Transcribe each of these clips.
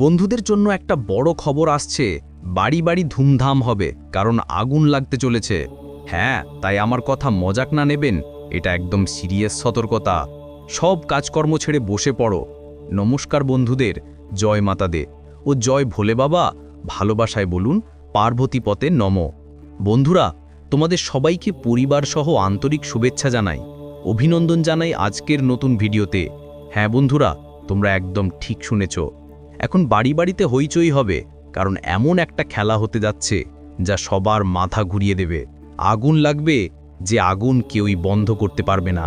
বন্ধুদের জন্য একটা বড় খবর আসছে। বাড়ি বাড়ি ধুমধাম হবে, কারণ আগুন লাগতে চলেছে। হ্যাঁ তাই আমার কথা মজাক না নেবেন, এটা একদম সিরিয়াস সতর্কতা। সব কাজকর্ম ছেড়ে বসে পড়ো। নমস্কার বন্ধুদের, জয় মাতা দে। ও জয় ভোলে বাবা, ভালোবাসায় বলুন, পার্বতী পথে নম। বন্ধুরা, তোমাদের সবাইকে পরিবার সহ আন্তরিক শুভেচ্ছা জানাই। অভিনন্দন জানাই আজকের নতুন ভিডিওতে। হ্যাঁ বন্ধুরা, তোমরা একদম ঠিক শুনেছ। এখন বাড়ি বাড়িতে হইচই হবে, কারণ এমন একটা খেলা হতে যাচ্ছে, যা সবার মাথা ঘুরিয়ে দেবে। আগুন লাগবে যে আগুন কেউই বন্ধ করতে পারবে না।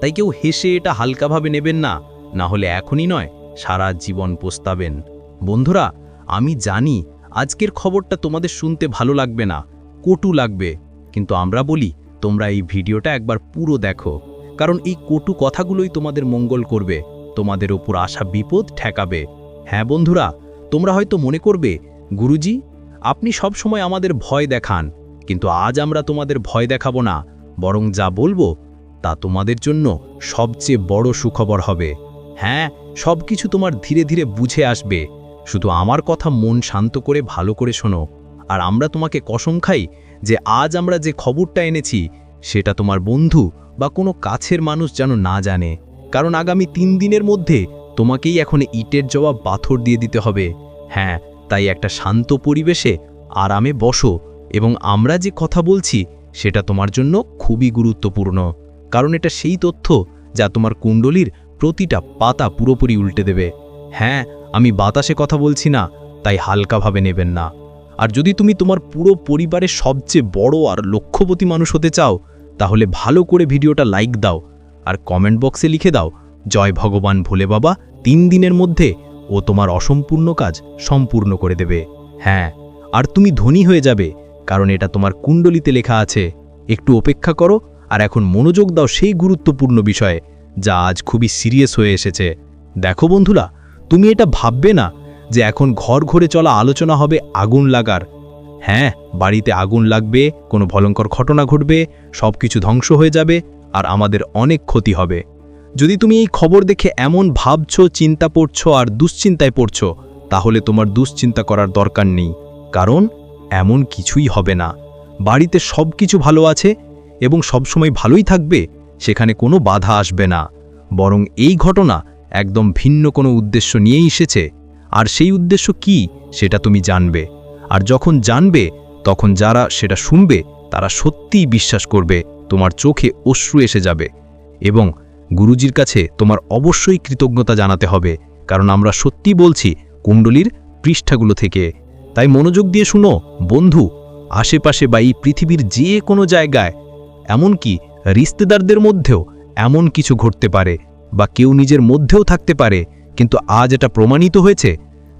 তাই কেউ হেসে এটা হালকাভাবে নেবেন না না হলে এখনই নয়, সারা জীবন পোস্তাবেন। বন্ধুরা, আমি জানি আজকের খবরটা তোমাদের শুনতে ভালো লাগবে না, কটু লাগবে, কিন্তু আমরা বলি, তোমরা এই ভিডিওটা একবার পুরো দেখো, কারণ এই কটু কথাগুলোই তোমাদের মঙ্গল করবে, তোমাদের ওপর আসা বিপদ ঠেকাবে। হ্যাঁ বন্ধুরা, তোমরা হয়তো মনে করবে, গুরুজি, আপনি সব সময় আমাদের ভয় দেখান, কিন্তু আজ আমরা তোমাদের ভয় দেখাবো না, বরং যা বলব, তা তোমাদের জন্য সবচেয়ে বড় সুখবর হবে। হ্যাঁ সব কিছু তোমার ধীরে ধীরে বুঝে আসবে, শুধু আমার কথা মন শান্ত করে ভালো করে শোনো, আর আমরা তোমাকে কসম খাই যে আজ আমরা যে খবরটা এনেছি, সেটা তোমার বন্ধু বা কোনো কাছের মানুষ যেন না জানে, কারণ আগামী তিন দিনের মধ্যে তোমাকেই এখন ইটের জবাব পাথর দিয়ে দিতে হবে। হ্যাঁ তাই একটা শান্ত পরিবেশে আরামে বসো এবং আমরা যে কথা বলছি সেটা তোমার জন্য খুবই গুরুত্বপূর্ণ। কারণ এটা সেই তথ্য যা তোমার কুণ্ডলীর প্রতিটা পাতা পুরোপুরি উল্টে দেবে। হ্যাঁ আমি বাতাসে কথা বলছি না, তাই হালকাভাবে নেবেন না। আর যদি তুমি তোমার পুরো পরিবারের সবচেয়ে বড় আর লক্ষ্যবতী মানুষ হতে চাও, তাহলে ভালো করে ভিডিওটা লাইক দাও আর কমেন্ট বক্সে লিখে দাও, জয় ভগবান ভোলে বাবা তিন দিনের মধ্যে ও তোমার অসম্পূর্ণ কাজ সম্পূর্ণ করে দেবে। হ্যাঁ আর তুমি ধনী হয়ে যাবে, কারণ এটা তোমার কুণ্ডলিতে লেখা আছে। একটু অপেক্ষা করো, আর এখন মনোযোগ দাও সেই গুরুত্বপূর্ণ বিষয়ে, যা আজ খুবই সিরিয়াস হয়ে এসেছে। দেখো বন্ধুরা, তুমি এটা ভাববে না যে এখন ঘর ঘরে চলা আলোচনা হবে আগুন লাগার। হ্যাঁ বাড়িতে আগুন লাগবে, কোনো ভয়ঙ্কর ঘটনা ঘটবে সব কিছু ধ্বংস হয়ে যাবে, আর আমাদের অনেক ক্ষতি হবে। যদি তুমি এই খবর দেখে এমন ভাবছ, চিন্তা পড়ছো আর দুশ্চিন্তায় পড়ছো, তাহলে তোমার দুশ্চিন্তা করার দরকার নেই, কারণ এমন কিছুই হবে না। বাড়িতে সব কিছু ভালো আছে এবং সবসময় ভালোই থাকবে, সেখানে কোনো বাধা আসবে না। বরং এই ঘটনা একদম ভিন্ন কোনো উদ্দেশ্য নিয়েই এসেছে। আর সেই উদ্দেশ্য কি, সেটা তুমি জানবে। আর যখন জানবে, তখন যারা সেটা শুনবে, তারা সত্যিই বিশ্বাস করবে, তোমার চোখে অশ্রু এসে যাবে এবং গুরুজির কাছে তোমার অবশ্যই কৃতজ্ঞতা জানাতে হবে, কারণ আমরা সত্যি বলছি কুণ্ডলীর পৃষ্ঠাগুলো থেকে। তাই মনোযোগ দিয়ে শুনো, বন্ধু, আশেপাশে বা এই পৃথিবীর যে কোনো জায়গায়, এমনকি রিস্তেদারদের মধ্যেও এমন কিছু ঘটতে পারে বা কেউ নিজের মধ্যেও থাকতে পারে, কিন্তু আজ এটা প্রমাণিত হয়েছে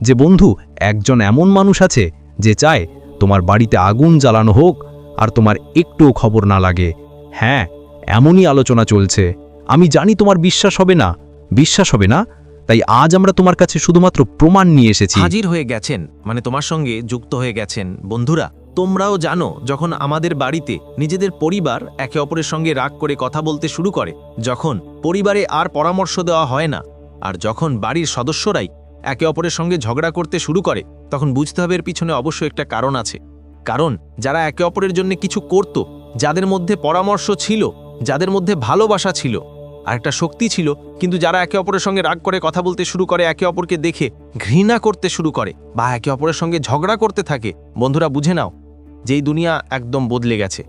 যে, বন্ধু, একজন এমন মানুষ আছে যে চায় তোমার বাড়িতে আগুন জ্বালানো হোক আর তোমার একটুও খবর না লাগে। হ্যাঁ এমনই আলোচনা চলছে। আমি জানি তোমার বিশ্বাস হবে না। বিশ্বাস হবে না? তাই আজ আমরা তোমার কাছে শুধুমাত্র প্রমাণ নিয়ে এসেছি। হাজির হয়ে গেছেন মানে তোমার সঙ্গে যুক্ত হয়ে গেছেন। বন্ধুরা, তোমরাও জানো, যখন আমাদের বাড়িতে নিজেদের পরিবার একে অপরের সঙ্গে রাগ করে কথা বলতে শুরু করে, যখন পরিবারে আর পরামর্শ দেওয়া হয় না, আর যখন বাড়ির সদস্যরাই একে অপরের সঙ্গে ঝগড়া করতে শুরু করে, তখন বুঝতে হবে এর পিছনে অবশ্য একটা কারণ আছে। কারণ, যারা একে অপরের জন্য কিছু করত, যাদের মধ্যে পরামর্শ ছিল যাদের মধ্যে ভালোবাসা ছিল, আর একটা শক্তি ছিল, কিন্তু যারা একে অপরের সঙ্গে রাগ করে, কথা বলতে শুরু করে, একে অপরকে দেখে, ঘৃণা করতে শুরু করে, বা একে অপরের সঙ্গে ঝগড়া করতে থাকে, বন্ধুরা বুঝে নাও যে এই দুনিয়া একদম বদলে গেছে।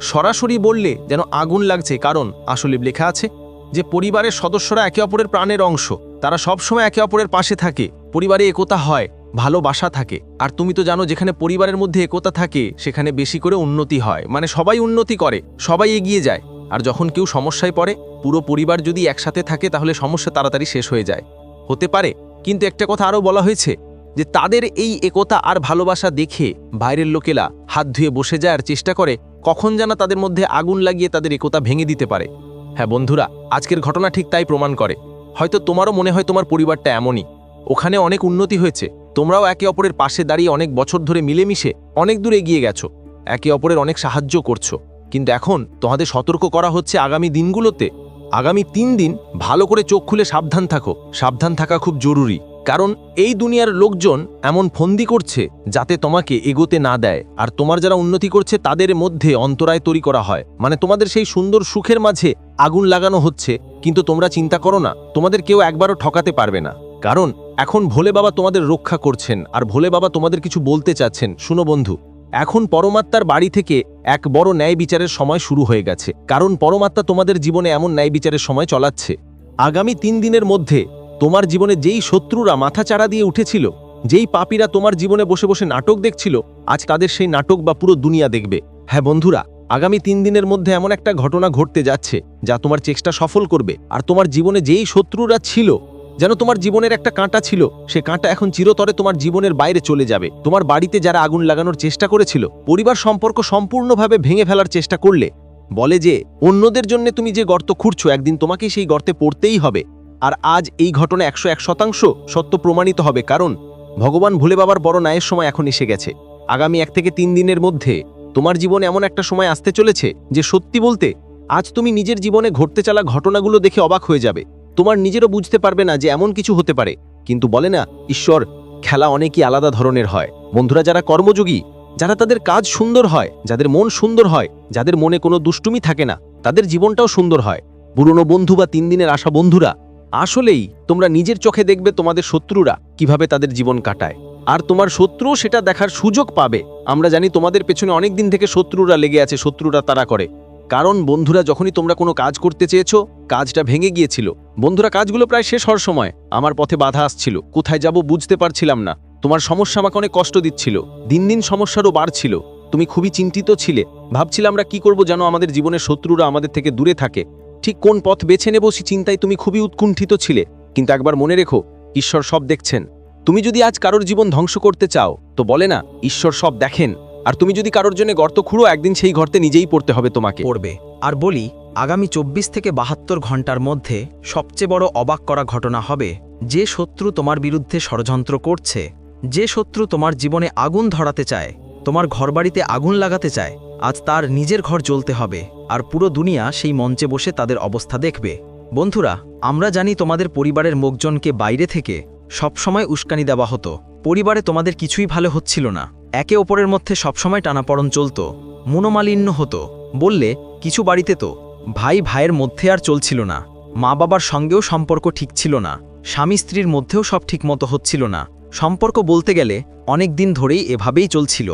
সরাসরি বললে যেন আগুন লাগছে, কারণ আসলে লেখা আছে যে, পরিবারের সদস্যরা একে অপরের প্রাণের অংশ, তারা সবসময় একে অপরের পাশে থাকে, পরিবারে একতা হয়, ভালোবাসা থাকে, আর তুমি তো জানো যেখানে পরিবারের মধ্যে একতা থাকে, সেখানে বেশি করে উন্নতি হয় মানে সবাই উন্নতি করে, সবাই এগিয়ে যায়। আর যখন কেউ সমস্যায় পড়ে, পুরো পরিবার যদি একসাথে থাকে, তাহলে সমস্যা তাড়াতাড়ি শেষ হয়ে যায়। হতে পারে, কিন্তু একটা কথা আরও বলা হয়েছে, যে তাদের এই একতা আর ভালোবাসা দেখে বাইরের লোকেরা হাত ধুয়ে বসে যায় আর চেষ্টা করে কখন যেন তাদের মধ্যে আগুন লাগিয়ে তাদের একতা ভেঙে দিতে পারে। হ্যাঁ বন্ধুরা, আজকের ঘটনা ঠিক তাই প্রমাণ করে। হয়তো তোমারও মনে হয় তোমার পরিবারটা এমনই। ওখানে অনেক উন্নতি হয়েছে। তোমরাও একে অপরের পাশে দাঁড়িয়ে অনেক বছর ধরে মিলেমিশে অনেক দূর এগিয়ে গেছো। একে অপরের অনেক সাহায্য করছ। কিন্তু এখন তোমাদের সতর্ক করা হচ্ছে আগামী দিনগুলোতে। আগামী তিন দিন ভালো করে চোখ খুলে সাবধান থাকো। সাবধান থাকা খুব জরুরি। কারণ এই দুনিয়ার লোকজন এমন ফন্দি করছে যাতে তোমাকে এগোতে না দেয়। আর তোমার যারা উন্নতি করছে তাদের মধ্যে অন্তরায় তৈরি করা হয়। মানে তোমাদের সেই সুন্দর সুখের মাঝে আগুন লাগানো হচ্ছে। কিন্তু তোমরা চিন্তা করো না, তোমাদের কেউ একবারও ঠকাতে পারবে না। কারণ এখন ভোলে বাবা তোমাদের রক্ষা করছেন। আর ভোলে বাবা তোমাদের কিছু বলতে চাচ্ছেন। শুনো বন্ধু এখন পরমাত্মার বাড়ি থেকে এক বড় ন্যায় বিচারের সময় শুরু হয়ে গেছে। কারণ পরমাত্মা তোমাদের জীবনে এমন ন্যায় বিচারের সময় চলাচ্ছে। আগামী তিন দিনের মধ্যে তোমার জীবনে যেই শত্রুরা মাথা চাড়া দিয়ে উঠেছিল, যেই পাপীরা তোমার জীবনে বসে বসে নাটক দেখছিল, আজ তাদের সেই নাটক বা পুরো দুনিয়া দেখবে। হ্যাঁ বন্ধুরা, আগামী তিন দিনের মধ্যে এমন একটা ঘটনা ঘটতে যাচ্ছে, যা তোমার চেষ্টা সফল করবে। আর তোমার জীবনে যেই শত্রুরা ছিল যেন তোমার জীবনের একটা কাঁটা ছিল, সে কাঁটা এখন চিরতরে তোমার জীবনের বাইরে চলে যাবে। তোমার বাড়িতে যারা আগুন লাগানোর চেষ্টা করেছিল, পরিবার সম্পর্ক সম্পূর্ণভাবে ভেঙে ফেলার চেষ্টা করলে, বলে যে, অন্যদের জন্য তুমি যে গর্ত খুঁড়ছো, একদিন তোমাকেই সেই গর্তে পড়তেই হবে। আর আজ এই ঘটনা একশো এক শতাংশ সত্য প্রমাণিত হবে, কারণ ভগবান ভুলে বাবার বড় ন্যায়ের সময় এখন এসে গেছে। আগামী এক থেকে তিন দিনের মধ্যে তোমার জীবনে এমন একটা সময় আসতে চলেছে, যে সত্যি বলতে, আজ তুমি নিজের জীবনে ঘটতে চলা ঘটনাগুলো দেখে অবাক হয়ে যাবে। তোমার নিজেরও বুঝতে পারবে না যে এমন কিছু হতে পারে। কিন্তু বলে না, ঈশ্বর, খেলা অনেকই আলাদা ধরনের হয়। বন্ধুরা যারা কর্মযোগী, যারা তাদের কাজ সুন্দর হয়, যাদের মন সুন্দর হয়, যাদের মনে কোনো দুষ্টুমি থাকে না, তাদের জীবনটাও সুন্দর হয়। পুরনো বন্ধু বা তিন দিনের আসা বন্ধুরা, আসলেই তোমরা নিজের চোখে দেখবে তোমাদের শত্রুরা কীভাবে তাদের জীবন কাটায়। আর তোমার শত্রু সেটা দেখার সুযোগ পাবে। আমরা জানি তোমাদের পেছনে অনেক দিন থেকে শত্রুরা লেগে আছে, শত্রুরা তারা করে। কারণ বন্ধুরা যখনই তোমরা কোনো কাজ করতে চেয়েছো, কাজটা ভেঙে গিয়েছিল। বন্ধুরা, কাজগুলো প্রায় শেষ হওয়ার সময়। আমার পথে বাধা আসছিল। কোথায় যাব বুঝতে পারছিলাম না। তোমার সমস্যা আমাকে অনেক কষ্ট দিচ্ছিল। দিন দিন সমস্যারও বাড়ছিল। তুমি খুবই চিন্তিত ছিলে। ভাবছিলে আমরা কি করব যেন আমাদের জীবনের শত্রুরা আমাদের থেকে দূরে থাকে। ঠিক কোন পথ বেছে নেব সে চিন্তায় তুমি খুবই উৎকুণ্ঠিত ছিলে। কিন্তু একবার মনে রেখো, ঈশ্বর সব দেখছেন। তুমি যদি আজ কারোর জীবন ধ্বংস করতে চাও, তো বলে না, ঈশ্বর সব দেখেন। আর তুমি যদি কারোর জন্য গর্ত খুঁড়ো, একদিন সেই গর্তে নিজেই পড়তে হবে তোমাকে। পড়বে। আর বলি, আগামী চব্বিশ থেকে বাহাত্তর ঘণ্টার মধ্যে সবচেয়ে বড় অবাক করা ঘটনা হবে, যে শত্রু তোমার বিরুদ্ধে ষড়যন্ত্র করছে, যে শত্রু তোমার জীবনে আগুন ধরাতে চায়, তোমার ঘরবাড়িতে আগুন লাগাতে চায়, আজ তার নিজের ঘর জ্বলতে হবে, আর পুরো দুনিয়া সেই মঞ্চে বসে তাদের অবস্থা দেখবে। বন্ধুরা, আমরা জানি তোমাদের পরিবারের লোকজনকে বাইরে থেকে সবসময় উস্কানি দেওয়া হতো। পরিবারে তোমাদের কিছুই ভালো হচ্ছিল না। একে অপরের মধ্যে সবসময় টানাপড়ন চলত, মনোমালিন্য হতো, বললে, কিছু বাড়িতে তো, ভাই ভাইয়ের মধ্যে আর চলছিল না, মা বাবার সঙ্গেও সম্পর্ক ঠিক ছিল না, স্বামী স্ত্রীর মধ্যেও সব ঠিকমতো হচ্ছিল না, সম্পর্ক বলতে গেলে অনেক দিন ধরেই এভাবেই চলছিল।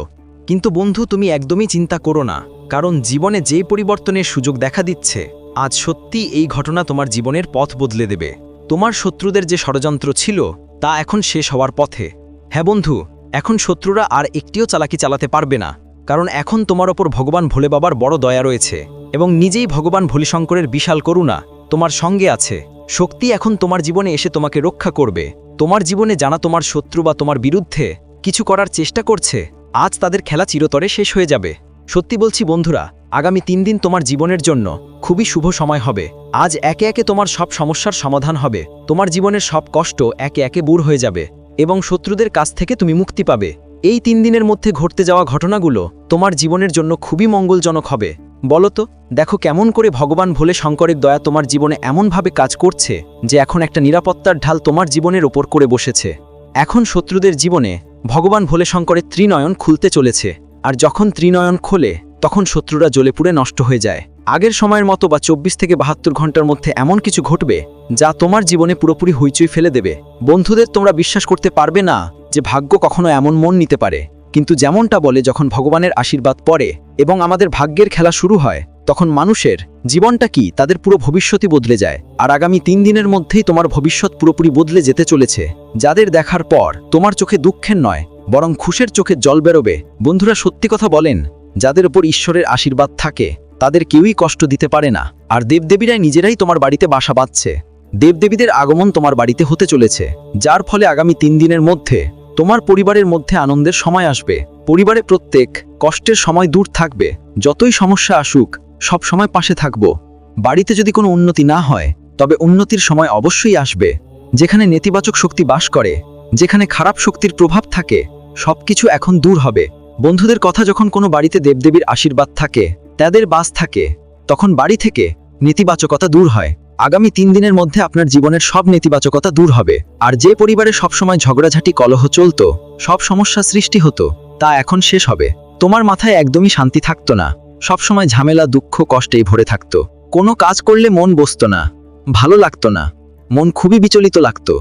কিন্তু বন্ধু, তুমি একদমই চিন্তা করো না, কারণ জীবনে যে পরিবর্তনের সুযোগ দেখা দিচ্ছে, আজ সত্যি এই ঘটনা তোমার জীবনের পথ বদলে দেবে। তোমার শত্রুদের যে ষড়যন্ত্র ছিল, তা এখন শেষ হওয়ার পথে। হ্যাঁ বন্ধু এখন শত্রুরা আর একটিও চালাকি চালাতে পারবে না, কারণ এখন তোমার ওপর ভগবান ভোলে বাবার বড় দয়া রয়েছে এবং নিজেই ভগবান ভোলিশঙ্করের বিশাল করুণা তোমার সঙ্গে আছে। শক্তি এখন তোমার জীবনে এসে তোমাকে রক্ষা করবে। তোমার জীবনে জানা তোমার শত্রু বা তোমার বিরুদ্ধে কিছু করার চেষ্টা করছে। আজ তাদের খেলা চিরতরে শেষ হয়ে যাবে। সত্যি বলছি বন্ধুরা, আগামী তিন দিন তোমার জীবনের জন্য খুবই শুভ সময় হবে। আজ একে একে তোমার সব সমস্যার সমাধান হবে। তোমার জীবনের সব কষ্ট একে একে বুর হয়ে যাবে। এবং শত্রুদের কাছ থেকে তুমি মুক্তি পাবে। এই তিন দিনের মধ্যে ঘটতে যাওয়া ঘটনাগুলো তোমার জীবনের জন্য খুবই মঙ্গলজনক হবে। বলতো দেখো কেমন করে ভগবান ভোলে শঙ্করের দয়া তোমার জীবনে এমনভাবে কাজ করছে যে এখন একটা নিরাপত্তার ঢাল তোমার জীবনের ওপর করে বসেছে। এখন শত্রুদের জীবনে ভগবান ভোলে শঙ্করের ত্রিনয়ন খুলতে চলেছে। আর যখন ত্রিনয়ন খোলে, তখন শত্রুরা জ্বলে পুড়ে নষ্ট হয়ে যায়। আগের সময়ের মতো বা চব্বিশ থেকে বাহাত্তর ঘণ্টার মধ্যে এমন কিছু ঘটবে যা তোমার জীবনে পুরোপুরি হইচই ফেলে দেবে। বন্ধুদের তোমরা বিশ্বাস করতে পারবে না যে ভাগ্য কখনো এমন মন নিতে পারে। কিন্তু যেমনটা বলে, যখন ভগবানের আশীর্বাদ পড়ে এবং আমাদের ভাগ্যের খেলা শুরু হয়, তখন মানুষের জীবনটা কি? তাদের পুরো ভবিষ্যতই বদলে যায়। আর আগামী তিন দিনের মধ্যেই তোমার ভবিষ্যৎ পুরোপুরি বদলে যেতে চলেছে। যাদের দেখার পর তোমার চোখে দুঃখের নয়, বরং খুশের চোখে জল বেরোবে। বন্ধুরা সত্যি কথা বলেন, যাদের ওপর ঈশ্বরের আশীর্বাদ থাকে তাদের কেউই কষ্ট দিতে পারে না। আর দেবদেবীরাই নিজেরাই তোমার বাড়িতে বাসা বাঁধছে। দেবদেবীদের আগমন তোমার বাড়িতে হতে চলেছে, যার ফলে আগামী তিন দিনের মধ্যে তোমার পরিবারের মধ্যে আনন্দের সময় আসবে। পরিবারে প্রত্যেক কষ্টের সময় দূর থাকবে, যতই সমস্যা আসুক, সব সময় পাশে থাকব। বাড়িতে যদি কোনো উন্নতি না হয়, তবে উন্নতির সময় অবশ্যই আসবে। যেখানে নেতিবাচক শক্তি বাস করে, যেখানে খারাপ শক্তির প্রভাব থাকে, সবকিছু এখন দূর হবে। বন্ধুদের কথা যখন কোনো বাড়িতে দেবদেবীর আশীর্বাদ থাকে, তাদের বাস থাকে, তখন বাড়ি থেকে নেতিবাচকতা দূর হয়। আগামী তিন দিনের মধ্যে আপনার জীবনের সব নেতিবাচকতা দূর হবে। আর যে পরিবারে সবসময় ঝগড়াঝাটি, কলহ চলত, সব সমস্যা সৃষ্টি হতো, তা এখন শেষ হবে। তোমার মাথায় একদমই শান্তি থাকতো না। সবসময় ঝামেলা, দুঃখ, কষ্টেই ভরে থাকতো। কোনো কাজ করলে মন বসতো না, ভালো লাগতো না, মন খুবই বিচলিত লাগতো।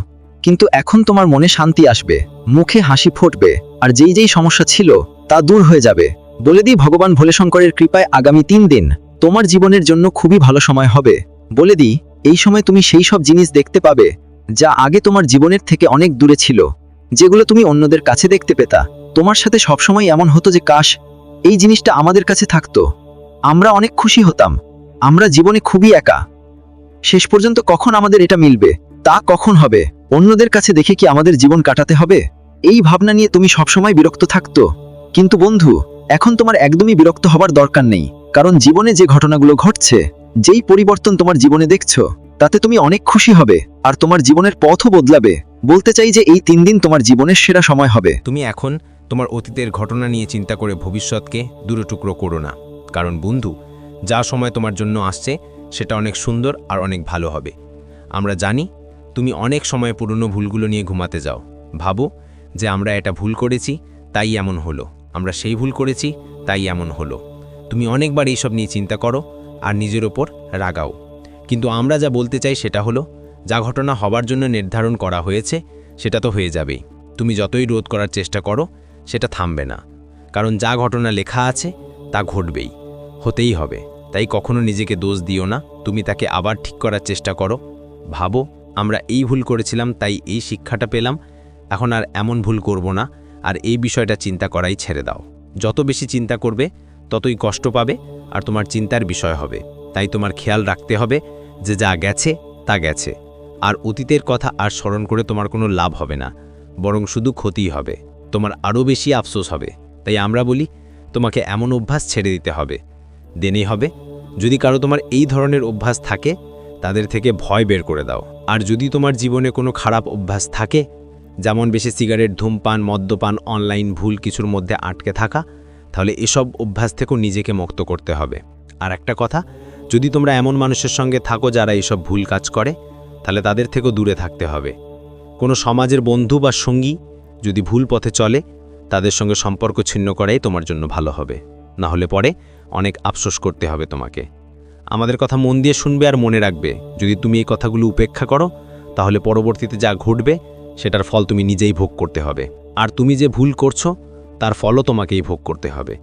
কিন্তু এখন তোমার মনে শান্তি আসবে, মুখে হাসি ফুটবে, আর যেই যেই সমস্যা ছিল তা দূর হয়ে যাবে। বলে দিই ভগবান ভোলেশঙ্করের কৃপায় আগামী তিন দিন তোমার জীবনের জন্য খুবই ভালো সময় হবে। বলে দিই এই সময় তুমি সেই সব জিনিস দেখতে পাবে, যা আগে তোমার জীবনের থেকে অনেক দূরে ছিল, যেগুলো তুমি অন্যদের কাছে দেখতে পেতা। তোমার সাথে সবসময় এমন হতো যে, কাশ, এই জিনিসটা আমাদের কাছে থাকতো। আমরা অনেক খুশি হতাম। আমরা জীবনে খুবই একা। শেষ পর্যন্ত কখন আমাদের এটা মিলবে? তা কখন হবে? অন্যদের কাছে দেখে কি আমাদের জীবন কাটাতে হবে? এই ভাবনা নিয়ে তুমি সবসময় বিরক্ত থাকতো। কিন্তু বন্ধু, এখন তোমার একদমই বিরক্ত হবার দরকার নেই, কারণ জীবনে যে ঘটনাগুলো ঘটছে, যেই পরিবর্তন তোমার জীবনে দেখছ, তাতে তুমি অনেক খুশি হবে, আর তোমার জীবনের পথও বদলাবে। বলতে চাই যে এই তিন দিন তোমার জীবনের সেরা সময় হবে। তুমি এখন তোমার অতীতের ঘটনা নিয়ে চিন্তা করে ভবিষ্যৎকে দুটো টুকরো করো না, কারণ বন্ধু, যা সময় তোমার জন্য আসছে, সেটা অনেক সুন্দর আর অনেক ভালো হবে। আমরা জানি, তুমি অনেক সময় পুরনো ভুলগুলো নিয়ে ঘুমাতে যাও। ভাবো যে আমরা এটা ভুল করেছি, তাই এমন হলো। আমরা সেই ভুল করেছি, তাই এমন হলো। তুমি অনেকবার এইসব নিয়ে চিন্তা করো আর নিজের ওপর রাগাও। কিন্তু আমরা যা বলতে চাই সেটা হলো, যা ঘটনা হবার জন্য নির্ধারণ করা হয়েছে, সেটা তো হয়ে যাবেই। তুমি যতই রোধ করার চেষ্টা করো, সেটা থামবে না। কারণ যা ঘটনা লেখা আছে, তা ঘটবেই। হতেই হবে। তাই কখনো নিজেকে দোষ দিও না। তুমি তাকে আবার ঠিক করার চেষ্টা করো। ভাবো, আমরা এই ভুল করেছিলাম, তাই এই শিক্ষাটা পেলাম। এখন আর এমন ভুল করব না। আর এই বিষয়টা চিন্তা করাই ছেড়ে দাও। যত বেশি চিন্তা করবে, ততই কষ্ট পাবে আর তোমার চিন্তার বিষয় হবে। তাই তোমার খেয়াল রাখতে হবে যে যা গেছে, তা গেছে। আর অতীতের কথা আর স্মরণ করে তোমার কোনো লাভ হবে না, বরং শুধু ক্ষতিই হবে। তোমার আরও বেশি আফসোস হবে। তাই আমরা বলি, তোমাকে এমন অভ্যাস ছেড়ে দিতে হবে। দেনেই হবে। যদি কারও তোমার এই ধরনের অভ্যাস থাকে, তাদের থেকে ভয় বের করে দাও। আর যদি তোমার জীবনে কোনো খারাপ অভ্যাস থাকে যেমন বেশি সিগারেট, ধূমপান, মদ্যপান, অনলাইন ভুল কিছুর মধ্যে আটকে থাকা, তাহলে এসব অভ্যাস থেকেও নিজেকে মুক্ত করতে হবে। আর একটা কথা, যদি তোমরা এমন মানুষের সঙ্গে থাকো যারা এইসব ভুল কাজ করে, তাহলে তাদের থেকেও দূরে থাকতে হবে। কোনো সমাজের বন্ধু বা সঙ্গী যদি ভুল পথে চলে, তাদের সঙ্গে সম্পর্ক ছিন্ন করাই তোমার জন্য ভালো হবে। না হলে পরে অনেক আফসোস করতে হবে তোমাকে। আমাদের কথা মন দিয়ে শুনবে আর মনে রাখবে। যদি তুমি এই কথাগুলো উপেক্ষা করো, তাহলে পরবর্তীতে যা ঘটবে সেটার ফল তুমি নিজেই ভোগ করতে হবে। আর তুমি যে ভুল করছ, তার ফলও তোমাকেই ভোগ করতে হবে।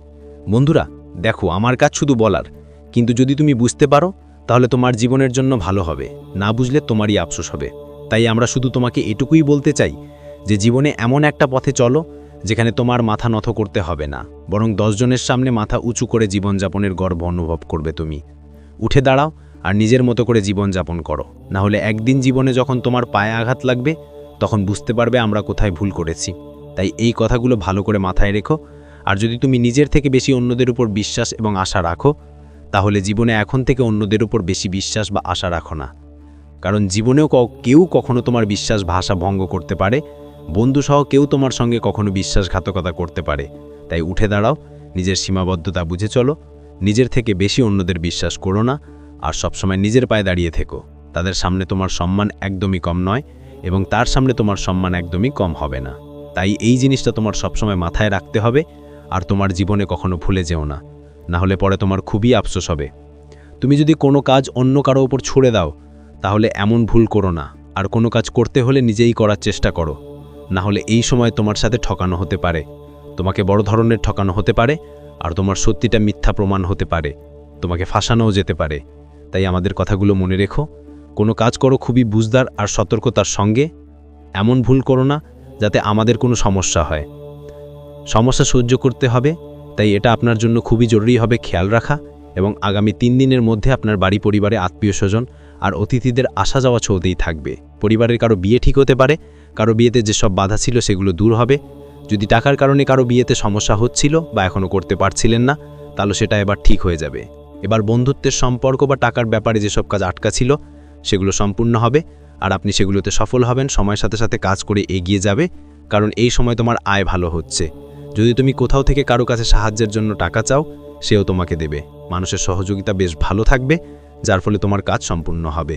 বন্ধুরা, দেখো, আমার কাজ শুধু বলার। কিন্তু যদি তুমি বুঝতে পারো, তাহলে তোমার জীবনের জন্য ভালো হবে। না বুঝলে তোমারই আফসোস হবে। তাই আমরা শুধু তোমাকে এটুকুই বলতে চাই যে জীবনে এমন একটা পথে চলো, যেখানে তোমার মাথা নত করতে হবে না। বরং দশজনের সামনে মাথা উঁচু করে জীবনযাপনের গর্ব অনুভব করবে তুমি। উঠে দাঁড়াও আর নিজের মতো করে জীবনযাপন করো। না হলে একদিন জীবনে যখন তোমার পায়ে আঘাত লাগবে তখন বুঝতে পারবে আমরা কোথায় ভুল করেছি। তাই এই কথাগুলো ভালো করে মাথায় রেখো। আর যদি তুমি নিজের থেকে বেশি অন্যদের উপর বিশ্বাস এবং আশা রাখো, তাহলে জীবনে এখন থেকে অন্যদের উপর বেশি বিশ্বাস বা আশা রাখো না। কারণ জীবনেও কেউ কখনো তোমার বিশ্বাস ভাষা ভঙ্গ করতে পারে, বন্ধুসহ কেউ তোমার সঙ্গে কখনো বিশ্বাসঘাতকতা করতে পারে। তাই উঠে দাঁড়াও, নিজের সীমাবদ্ধতা বুঝে চলো, নিজের থেকে বেশি অন্যদের বিশ্বাস করো না, আর সবসময় নিজের পায়ে দাঁড়িয়ে থেকো। তাদের সামনে তোমার সম্মান একদমই কম নয়। এবং তার সামনে তোমার সম্মান একদমই কম হবে না। তাই এই জিনিসটা তোমার সবসময় মাথায় রাখতে হবে আর তোমার জীবনে কখনো ভুলে যেও না। না হলে পরে তোমার খুবই আফসোস হবে। তুমি যদি কোনো কাজ অন্য কারও ওপর ছুড়ে দাও, তাহলে এমন ভুল করো না। আর কোনো কাজ করতে হলে নিজেই করার চেষ্টা করো। না হলে এই সময় তোমার সাথে ঠকানো হতে পারে। তোমাকে বড় ধরনের ঠকানো হতে পারে আর তোমার সত্যিটা মিথ্যা প্রমাণ হতে পারে। তোমাকে ফাঁসানোও যেতে পারে। তাই আমাদের কথাগুলো মনে রেখো। কোনো কাজ করো খুবই বুঝদার আর সতর্কতার সঙ্গে। এমন ভুল করো না, যাতে আমাদের কোনো সমস্যা হয়। সমস্যা সহ্য করতে হবে, তাই এটা আপনার জন্য খুবই জরুরি হবে খেয়াল রাখা এবং আগামী তিন দিনের মধ্যে আপনার বাড়ি, পরিবারে আত্মীয় স্বজন আর অতিথিদের আসা যাওয়া চলতেই থাকবে। পরিবারের কারও বিয়ে ঠিক হতে পারে, কারও বিয়েতে যেসব বাধা ছিল সেগুলো দূর হবে। যদি টাকার কারণে কারও বিয়েতে সমস্যা হচ্ছিল বা এখনও করতে পারছিলেন না, তাহলে সেটা এবার ঠিক হয়ে যাবে। এবার বন্ধুত্বের সম্পর্ক বা টাকার ব্যাপারে যেসব কাজ আটকা ছিল সেগুলো সম্পূর্ণ হবে আর আপনি সেগুলোতে সফল হবেন, সময়ের সাথে সাথে কাজ করে এগিয়ে যাবে, কারণ এই সময় তোমার আয় ভালো হচ্ছে। যদি তুমি কোথাও থেকে কারও কাছে সাহায্যের জন্য টাকা চাও, সেও তোমাকে দেবে। মানুষের সহযোগিতা বেশ ভালো থাকবে, যার ফলে তোমার কাজ সম্পূর্ণ হবে।